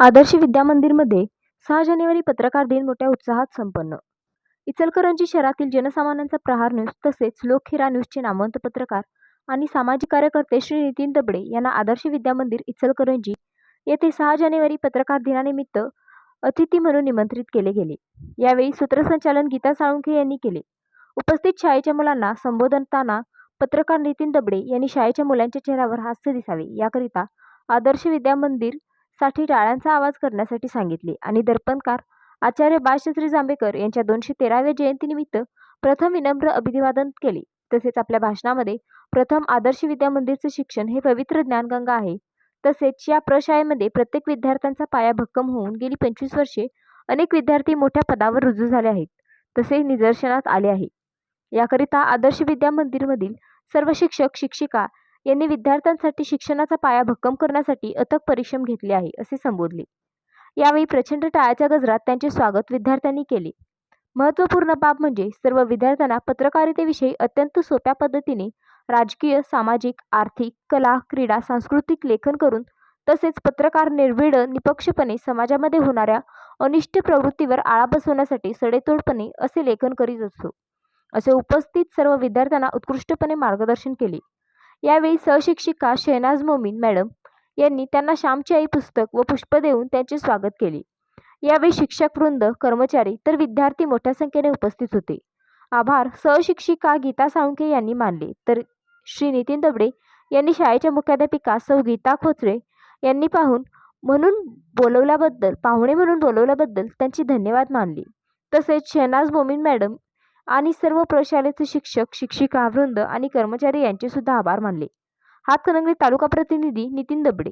आदर्श विद्या मंदिरमध्ये सहा जानेवारी पत्रकार दिन मोठ्या उत्साहात संपन्न. इचलकरंजी शहरातील जनसामान्यांचा प्रहार न्यूज तसेच लोकहिरा न्यूजचे नामवंत पत्रकार आणि सामाजिक कार्यकर्ते श्री नितीन दबडे यांना आदर्श विद्या मंदिर इचलकरंजी येथे सहा जानेवारी पत्रकार दिनानिमित्त अतिथी म्हणून निमंत्रित केले गेले. यावेळी सूत्रसंचालन गीता साळुंखे यांनी केले. उपस्थित शाळेच्या मुलांना संबोधताना पत्रकार नितीन दबडे यांनी शाळेच्या मुलांच्या चेहऱ्यावर हास्य दिसावे. याकरिता आदर्श विद्या मंदिर साठी टाळ्यांचा आवाज करण्यासाठी सांगितले. आणि दर्पणकार आचार्य बाळशास्त्री जांभेकर यांच्या दोनशे तेराव्या जयंतीनिमित्त प्रथम विनम्र अभिवादन केले. तसेच आपल्या भाषणामध्ये प्रथम आदर्श विद्या मंदिरचे शिक्षण हे पवित्र ज्ञानगंगा आहे. तसेच या प्रशाळेमध्ये प्रत्येक विद्यार्थ्यांचा पाया भक्कम होऊन गेली पंचवीस वर्षे अनेक विद्यार्थी मोठ्या पदावर रुजू झाले आहेत. तसे निदर्शनात आले आहे. याकरिता आदर्श विद्या मंदिरमधील सर्व शिक्षक शिक्षिका यांनी विद्यार्थ्यांसाठी शिक्षणाचा पाया भक्कम करण्यासाठी अथक परिश्रम घेतले आहे असे संबोधले. यावेळी प्रचंड टाळ्याच्या गजरात त्यांचे स्वागत विद्यार्थ्यांनी केले. महत्त्वपूर्ण बाब म्हणजे सर्व विद्यार्थ्यांना पत्रकारितेविषयी अत्यंत सोप्या पद्धतीने राजकीय सामाजिक आर्थिक कला क्रीडा सांस्कृतिक लेखन करून तसेच पत्रकार निर्भीड निपक्षपणे समाजामध्ये होणाऱ्या अनिष्ट प्रवृत्तीवर आळा बसवण्यासाठी सडेतोडपणे असे लेखन करीत असतो. असे उपस्थित सर्व विद्यार्थ्यांना उत्कृष्टपणे मार्गदर्शन केले. यावेळी सहशिक्षिका शहनाज मोमीन मॅडम यांनी त्यांना श्यामची आई पुस्तक व पुष्प देऊन त्यांचे स्वागत केले. यावेळी शिक्षक वृंद कर्मचारी तर विद्यार्थी मोठ्या संख्येने उपस्थित होते. आभार. सहशिक्षिका गीता साळुंके यांनी मानले. तर श्री नितीन दबडे यांनी शाळेच्या मुख्याध्यापिका सौ गीता खोचरे यांनी पाहून म्हणून बोलवल्याबद्दल पाहुणे म्हणून बोलवल्याबद्दल त्यांची धन्यवाद मानले. तसेच शहनाज मोमीन मॅडम आणि सर्व प्रशालेचे शिक्षक शिक्षिका वृंद आणि कर्मचारी यांचे सुद्धा आभार मानले. हातकणंगले तालुका प्रतिनिधी नितीन दबडे.